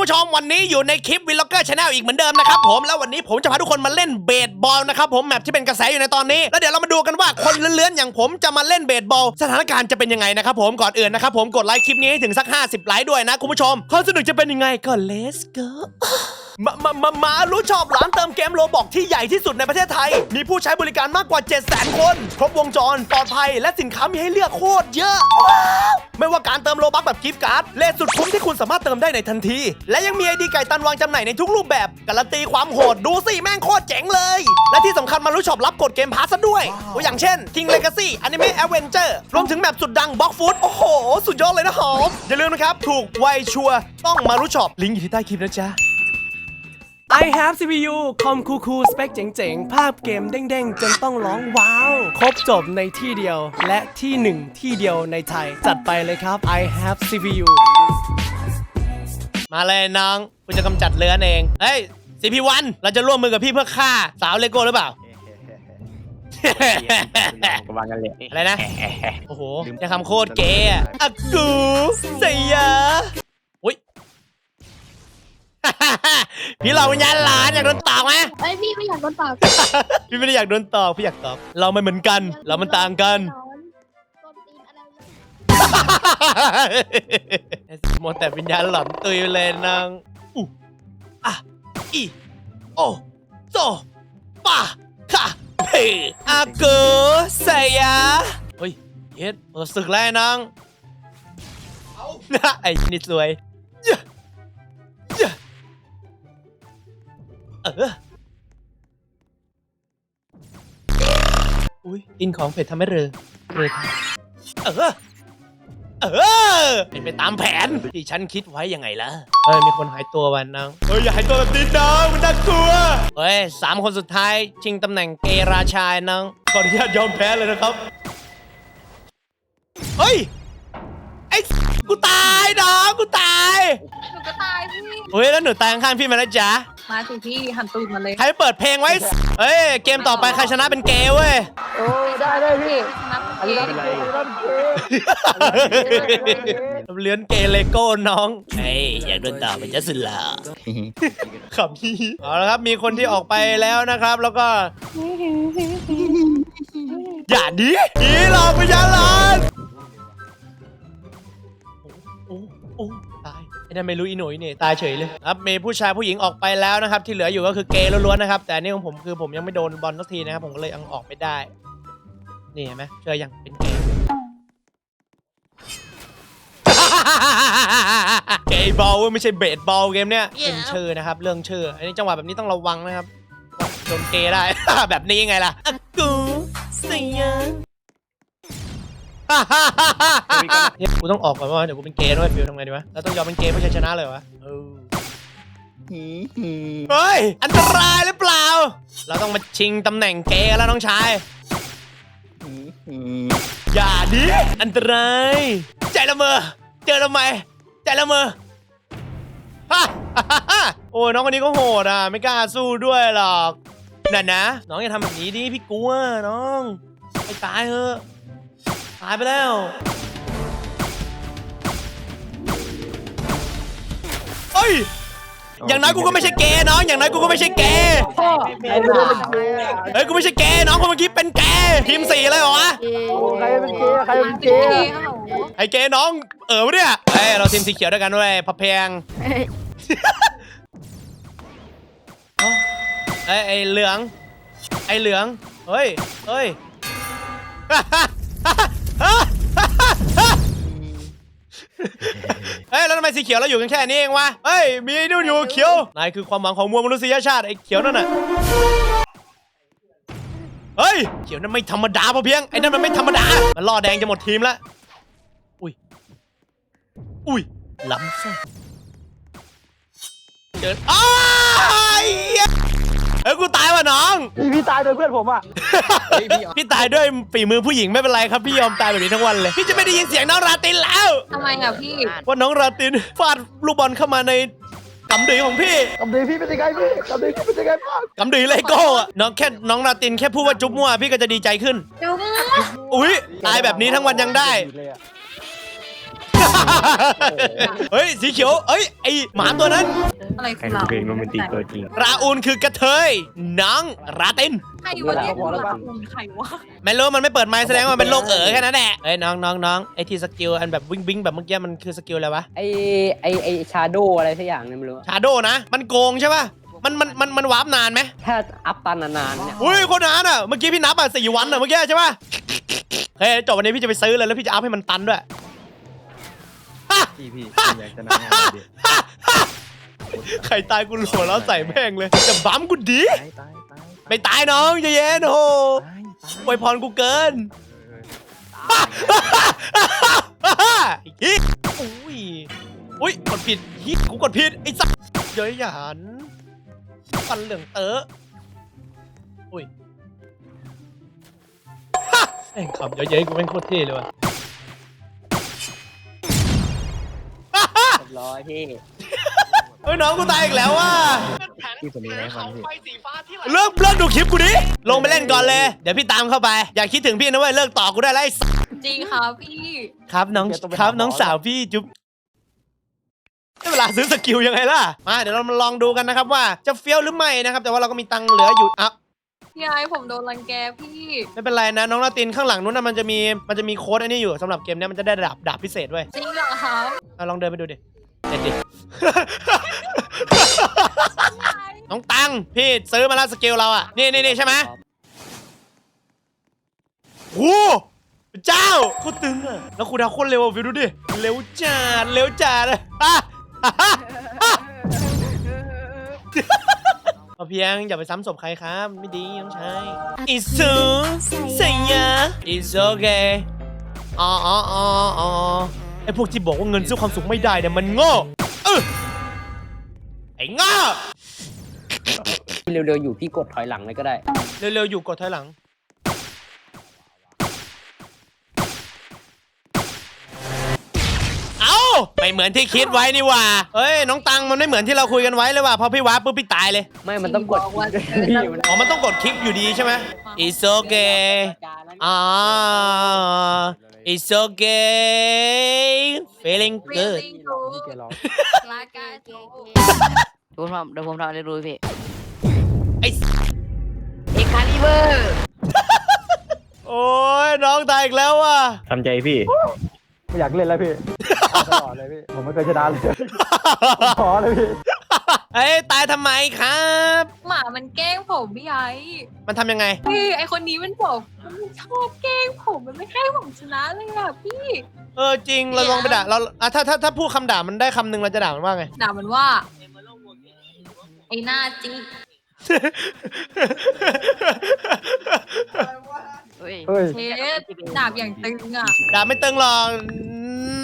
ผู้ชมวันนี้อยู่ในคลิปวิลล็อกเกอร์ชาแนลอีกเหมือนเดิมนะครับผมแล้ววันนี้ผมจะพาทุกคนมาเล่นเบสบอลนะครับผมแมปที่เป็นกระแสอยู่ในตอนนี้ แล้วเดี๋ยวเรามาดูกันว่าคนเลื้อนๆอย่างผมจะมาเล่นเบสบอลสถานการณ์จะเป็นยังไงนะครับผมก่อนอื่นนะครับผมกดไลค์คลิปนี้ให้ถึงสัก 50 ไลค์ด้วยนะคุณผู้ชมความสนุกจะเป็นยังไงก็ let's go มามามามารู้ชอบร้านเติมเกมโลบอกที่ใหญ่ที่สุดในประเทศไทย มีผู้ใช้บริการมากกว่า 7 0 0 0 0 0 คน ครบวงจร ปลอดภัย และสินค้ามีให้เลือกโคตรเยอะ ไม่ว่าการเติมโลบัคแบบกิฟต์การ์ดเลทสุดคุ้มที่คุณสามารถเติมได้ในทันที และยังมีไอดีไก่ตันวางจำหน่ายในทุกรูปแบบ การันตีความโหดดูสิแม่งโคตรเจ๋งเลย และที่สำคัญมารู้ชอบรับกดเกมพาสซะด้วยตัวอย่างเช่น King Legacy Anime Adventure รวมถึงแบบสุดดัง Box Food โอ้โห สุดยอดเลยนะหอมอย่าลืมนะครับถูกไวชัวต้องมารู้ชอบลิงก์อยู่ที่ใต้คลิปนะจ๊ะ I have CPU คอมคูคูสเปคเจ๋งๆ ภาพเกมเด้งๆ จนต้องร้องว้าว ครบจบในที่เดียวและที่หนึ่งที่เดียวในไทย จัดไปเลยครับ I have CPU มาเลยน้องกูจะกำจัดเรือนเอง เฮ้ยซีพีวันเราจะร่วมมือกับพี่เพื่อฆ่าสาวเลโก้หรือเปล่าก็วางกันเลยอะไรนะ โอ้โหจะคำโคตรเก๋อะอะกูเสียอุ้ ยพี่เราวิญญาณหลานอยากโดนตอกไหมเอ้ยพี่ไม่อยากโดนปากพี่ไม่ได้อยากโดนตอกพี่อยากตอกเราไม่เหมือนกัน เรามันต่างกันโดนตีนอะไรเลยหมดแต่วิญญาณหลอนตุยไปเลยนางอู้อะอีโอโซปาค่ะเฮ้อากูเสียเฮ้ยเย็ดเปิดศึกแล้วไอ้นางนะไอ้นี่สวยเย้เย้ เออ อุ้ยกินของเผ็ดทำให้เรอเรอเออ เออ เป็นไปตามแผนที่ฉันคิดไว้ยังไงล่ะ เฮ้ย มีคนหายตัววันนังเฮ้ย อย่าหายตัวแบบนี้นะมันน่ากลัว เฮ้ยสามคนสุดท้ายชิงตำแหน่งเกราชายนังขออนุญาตยอมแพ้เลยนะครับ เฮ้ย ไอ้ กูตายน้อง กูตาย หนูก็ตายพี่ เฮ้ย แล้วหนูตายข้างๆพี่มาแล้วจ๊ะ มาสิพี่หันตูดมาเลยใครเปิดเพลงไว้เฮ้ย เกมต่อไปใครชนะเป็นเกย์เว้ย โอ้ได้ได้พี่นับอันเกนี้มอะไรเลื้อนเกย์เลโก้น้องเฮ้ยอยากโดนต่อเป็นจัสลาขำฮีเอาละครับ มีคนที่ออกไปแล้วนะครับ แล้วก็ อย่าดีดีหลอกวิญญาณหลอน ตายไอ้นั่นไม่รู้อีหนุ่ยนี่ตายเฉยเลยครับมีผู้ชายผู้หญิงออกไปแล้วนะครับที่เหลืออยู่ก็คือเกย์ล้วนๆนะครับ แต่อันนี่ของผมคือผมยังไม่โดนบอลสักทีนะครับผมก็เลยยังออกไม่ได้ นี่เห็นไหมเชื่อยังเป็นเกย์เกย์บอลเว้ยไม่ใช่เบสบอลเกมเนี้ยเป็นชื่อนะครับ เรื่องชื่อ อันนี้จังหวะแบบนี้ต้องระวังนะครับโดนเกย์ได้ แบบนี้ไงล่ะอะกูเสีย เนี่ยกูต้องออกก่อนว่าเดี๋ยวกูเป็นเกย์ด้วยฟิวทำไงดีวะแล้วต้องยอมเป็นเกย์เพื่อชัยชนะเลยวะเออเฮ้ย อันตรายหรือเปล่า เราต้องมาชิงตำแหน่งเกย์แล้วน้องชาย อย่าดิ อันตราย ใจละเมอ เจอทำไม ใจละเมอฮ่าฮ่าฮ่าฮ่าโอ้ยน้องคนนี้ก็โหดอะ ไม่กล้าสู้ด้วยหรอก นั่นนะ น้องอย่าทำแบบนี้ดิพี่กลัวน้อง ไปตายเถอะ ตายไปแล้วเฮ้ย อย่างน้อยกูก็ไม่ใช่เกย์น้อง อย่างน้อยกูก็ไม่ใช่เกย์ไอ้ไม่รู้เป็นเกย์เฮ้ย กูไม่ใช่เกย์น้องคนเมื่อกี้เป็นเกย์ทีมสี่เลยเหรอวะ ใครเป็นเกย์ใครเป็นเกเกย์มฮัลโหลไอ้เกย์น้อง เออวะเนี่ยเอ้ย เราทีมสีเขียวด้วยกันด้วยพับเพงเอ้าไอ้ไอ้เหลือง ไอ้เหลือง เฮ้ย เฮ้ย เฮ้ยแล้วทำไมสีเขียวเราอยู่กันแค่นี้เองวะเฮ้ยมีไอ้นู่นอยู่เขียวนายคือความหวังของมวลมนุษยชาติไอ้เขียวนั่นน่ะเฮ้ยเขียวนั่นไม่ธรรมดาพอเพียงไอ้นั่นมันไม่ธรรมดามันล่อแดงจะหมดทีมแล้วอุ้ยอุ้ยล้ำไส้เดินอ้าย เอ้ยกูตายว่ะน้อง พี่พี่ตายโดยเพื่อนผมอะพี่ตายด้วยฝีมือผู้หญิงไม่เป็นไรครับพี่ยอมตายแบบนี้ทั้งวันเลย พี่จะไม่ได้ยินเสียงน้องราตินแล้ว ทำไมอะพี่ ว่าน้องราตินฟาดลูกบอลเข้ามาในกำดือของพี่กำดีพี่เป็นยังไงพี่กำดีพี่เป็นยังไงบ้างกำดือเลโก้อะน้องแค่น้องราตินแค่พูดว่าจุ๊บมั่วพี่ก็จะดีใจขึ้น จุ๊บ อุ้ยตายแบบนี้ทั้งวันยังได้เลยอะ เฮ้ยสีเขียวเอ้ยไอหมาตัวนั้น อะไรใครคือเป็นเราเพลงโรแมนติกตัวจริงราอูนคือกระเทยน้องราติน ใครวะเนี่ยเราคุณใครวะไม่รู้มันไม่เปิดไมค์แสดงว่ามันเป็นโรคเอ๋อแค่นั้นแหละเอ้ยน้องน้องน้องไอที่สกิลอันแบบวิ่งวิ่งแบบเมื่อกี้มันคือสกิลอะไรวะ ไอไอไอชาโดอะไรสักอย่างเนี่ยไม่รู้อะชาโดนะ มันโกงใช่ป่ะ มันมันมันมันวาร์ปนานไหมถ้าอัพตันนานๆเนี่ยอุ้ยคนนานอะ เมื่อกี้พี่นับอะสี่วันอะเมื่อกี้ใช่ป่ะ เฮ้ยจบวันนี้พี่จะไปซื้อเลยแล้วพี่จะอัพให้มันตันด้วย พี่พี่อยากชนะดิใครตายกูหัวแล้วใส่แม่งเลยจะบั๊มกูดีตายตายตายไม่ตายน้องใจเย็นโอ้โหตายอวยพรกูเกินฮิอุ้ยอุ้ยกดผิดฮิกูกดผิดไอ้สัสเย้ยหยานฟันเหลืองเต๋ออุ้ยฮะแม่งขับเย้ยๆกูแม่งโคตรเท่เลยว่ะ รียบร้อยพี่เฮ้ยน้องกูตายอีกแล้วว่ะพี่คนนี้นะมันพี่เลิกเลิกดูคลิปกูดิลงไปเล่นก่อนเลย เดี๋ยวพี่ตามเข้าไป อย่าคิดถึงพี่นะเว้ยเลิกต่อกูได้แล้วไอ้สัสจริงครับพี่ครับน้องครับน้องสาวพี่จุ๊บได้เวลาซื้อสกิลยังไงล่ะมาเดี๋ยวเรามาลองดูกันนะครับว่าจะเฟี้ยวหรือไม่นะครับแต่ว่าเราก็มีตังค์เหลืออยู่อะ พี่ไอ้ผมโดนรังแกพี่ไม่เป็นไรนะ น้องลาตินข้างหลังนู้นนะมันจะมีมันจะมีโค้ดอันนี้อยู่สำหรับเกมเนี้ยมันจะได้ดาบดาบพิเศษด้วยจริงเหรอครับเอาลองเดินไปดูดิ เด็ดดิ น้องตัง พี่ซื้อมาแล้วสกิลเราอะ นี่นี่นี่ใช่ไหมโอ้โหเจ้าโคตรตึงอะ แล้วคูดาวโคตรเร็วอะวิวดูดิ เร็วจัด เร็วจัดอะอะอะอะพอเพียงอย่าไปซ้ำศพใครครับ ไม่ดีน้องชายอิสุสัญญา it's okay อ๋ออ๋ออ๋อ ไอพวกที่บอกว่าเงินซื้อความสุขไม่ได้เนี่ยมันโง่เออไอ้โง่เร็วๆอยู่พี่กดถอยหลังเลยก็ได้ เร็วๆอยู่กดถอยหลัง เอ้าไม่เหมือนที่คิดไว้นี่หว่าเฮ้ยน้องตังมันไม่เหมือนที่เราคุยกันไว้เลยว่ะพอพี่ว้าปุ๊บพี่ตายเลยไม่มันต้องกดบอกว่าพี่มันอ๋อมันต้องกดคลิกอยู่ดีใช่ไหม It's okay อ่า It's okay feeling เรียน good จริงถูกแกร้องลากาโจเดี๋ยวผมทำเดี๋ยวผมทำอะไรรู้พี่ไอ้เอ็กคาลิเบอร์โอ้ยน้องตายอีกแล้วว่ะ ทำใจพี่ ไม่อยากเล่นแล้วพี่ตลอดเลยพี่ ผมไม่เคยชนะเลยขอเลยพี่ เฮ้ยตายทำไมครับ หมามันแกล้งผมพี่ไอ้มันทำยังไงพี่ไอคนนี้มันบอกมันชอบแกล้งผมมันไม่ให้ผมชนะเลยอะพี่เออจริงเราลองไปด่าเราอะถ้าถ้าถ้าพูดคำด่ามันได้คำหนึ่งเราจะด่ามันว่าไง ด่ามันว่า ไอหน้าจีเฮ้ยเฮ้ย เชฟดาบอย่างตึงอะด่าไม่ตึงหรอก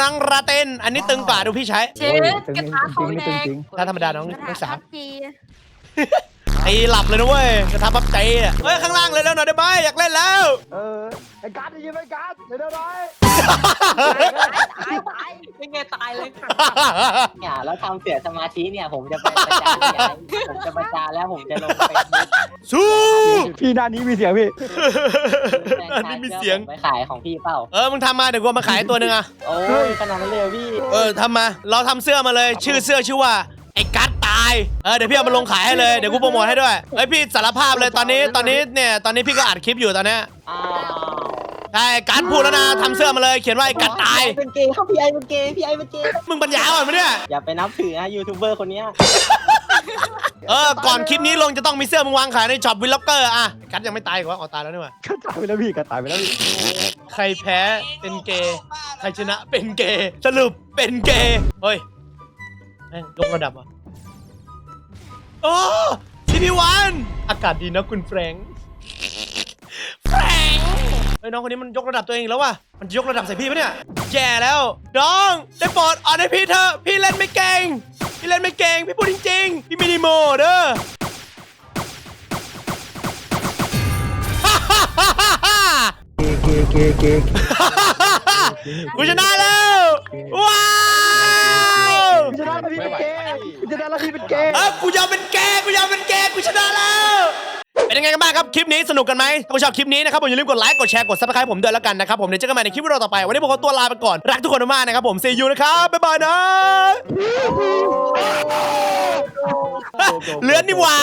นังราเต้น อันนี้ตึงกว่าดูพี่ใช้ เชโอ้ยฟตึงกระจริงทะทองๆนี่แดตึงงจริงถ้าธรรมดาน้องน้องสาว ไอ้หลับเลยนะเว้ยกระทำปั๊บใจอะเฮ้ยข้างล่างเลยแล้วหน่อยได้ไหมอยากเล่นแล้วเออไอ้การ์ดได้ยินไหมการ์ดเดี๋ยวเดี๋ยวน้อยเป็นไงตายเลยเนี่ยแล้วทำเสียสมาธิเนี่ยผมจะไปประจานพี่ไอ้ผมจะประจานแล้วผมจะลงไปสู้พี่หน้านี้มีเสียงพี่อันนี้มีเสียงไปขายของพี่เปล่าเออมึงทำมาเดี๋ยวกูเอามาขายตัวหนึ่งอะโอ้ยขนาดนั้นเลยเหรอพี่เออทำมา เราทำเสื้อมาเลย ชื่อเสื้อชื่อว่าไอ้กัดตาย เออเดี๋ยวพี่เอามาลงขายให้เลยเดี๋ยวกูโปรโมทให้ด้วยเฮ้ยพี่สารภาพเลยตอนนี้ตอนนี้เนี่ยตอนนี้พี่ก็อัดคลิปอยู่ตอนเนี้ยอ้าวใช่กัดพูดแล้วนะทำเสื้อมาเลยเขียนว่าไอ้กัดตาย เป็นเกย์ครับพี่ไอ้เป็นเกย์พี่ไอ้เป็นเกย์มึงปัญญาอ่อนไหมเนี่ย อย่าไปนับถือนะยูทูบเบอร์คนเนี้ยเออ ก่อนคลิปนี้ลงจะต้องมีเสื้อมึงวางขายในช็อปวิลล็อกเกอร์อะกัดยังไม่ตายอีกวะอ๋อตายแล้วนี่หว่าก็ตายไปแล้วพี่ก็ตายไปแล้วพี่ใครแพ้เป็นเกย์ ใครชนะเป็นเกย์ สรุปเป็นเกย์ เฮ้ยแม่งยกระดับอะ โอ้ทีพีวัน อากาศดีนะคุณแฟรงค์แฟรงค์เฮ้ยน้องคนนี้มันยกระดับตัวเองอีกแล้วว่ะ มันจะยกระดับใส่พี่ปะเนี่ยแย่แล้วน้องได้โปรดอ่อนให้พี่เถอะพี่เล่นไม่เก่ง พี่เล่นไม่เก่ง พี่พูดจริงๆ พี่มินิโมเด้อเกย์เกย์เกย์กูชนะแล้ว ว้าวพี่ชนะแล้วพี่เป็นเกย์พี่ ชนะแล้วพี่เป็นเกย์เออกูยอมเป็นแกกูยอมเป็นแกกูชนะแล้ว เป็นยังไงกันบ้างครับ คลิปนี้สนุกกันไหมถ้าคุณชอบคลิปนี้นะครับผมอย่าลืมกดไลค์ กดแชร์ กดซับสไครต์ผมด้วยแล้วกันนะครับผมเดี๋ยวเจอกันใหม่ในคลิปวิดีโอต่อไป วันนี้ผมขอตัวลาไปก่อน รักทุกคนมากๆนะครับผม see you นะครับ บ๊ายบายนะ เลือนนี่หว่า